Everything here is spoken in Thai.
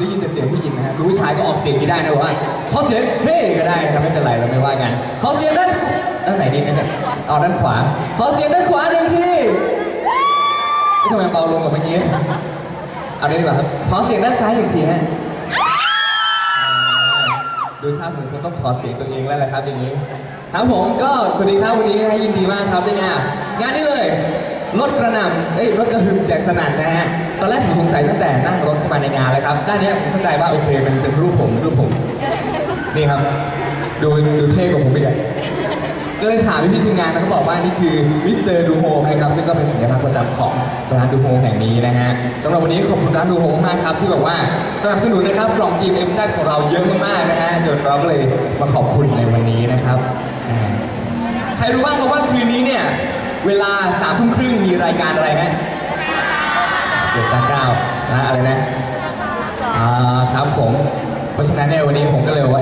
ได้ยินแต่เสียงผู้หญิงนะฮะรู้ชายก็ออกเสียงนี้ได้นะว่าเขอเสียงเฮ้ก็ได้นะครับไม่เป็นไรเราไม่ว่ากันเขอเสียงด้านด้านไหนดีเนี่ยเอาด้านขวาเขอเสียงด้านขวาหนึ่งทีนี่ทำไมเบาลงกว่าเมื่อกี้เอาได้ดีกว่าครับขอเสียงด้านซ้ายหนึ่งทีฮะดูท่าผมคงต้องขอเสียงตัวเองแล้วแหละครับอย่างนี้ครับผมก็สวัสดีครับวันนี้นะยินดีมากครับได้งานงานนี้เลย รถกระหน่ำเอ้ยรถกระหึ่มแจกสนั่นนะฮะ ตอนแรกผมสงสัยตั้งแต่นั่งรถเข้ามาในงานแล้วครับ ด้านนี้ผมเข้าใจว่าโอเคมันเป็นรูปผมรูปผม นี่ครับ ดูดูเท่กว่าผมอีกอะก็เลยถามพี่พี่ๆทีมงานนะเขาบอกว่านี่คือมิสเตอร์ดูโฮมนะครับซึ่งก็เป็นสัญลักษณ์ประจำของร้านดูโฮมแห่งนี้นะฮะสำหรับวันนี้ขอบคุณร้านดูโฮมมากครับที่แบบว่าสนับสนุนนะครับกล่องจีมเอ็มแของเราเยอะมากๆนะฮะจนเราก็เลยมาขอบคุณในวันนี้นะครับ ใครรู้บ้างครับว่าคืนนี้เนี่ยเวลา รายการอะไรนะเจ็ดเก้านะอะไรนะอ่าครับผม เพราะฉะนั้นเนี่ยวันนี้ผมก็เลยว่า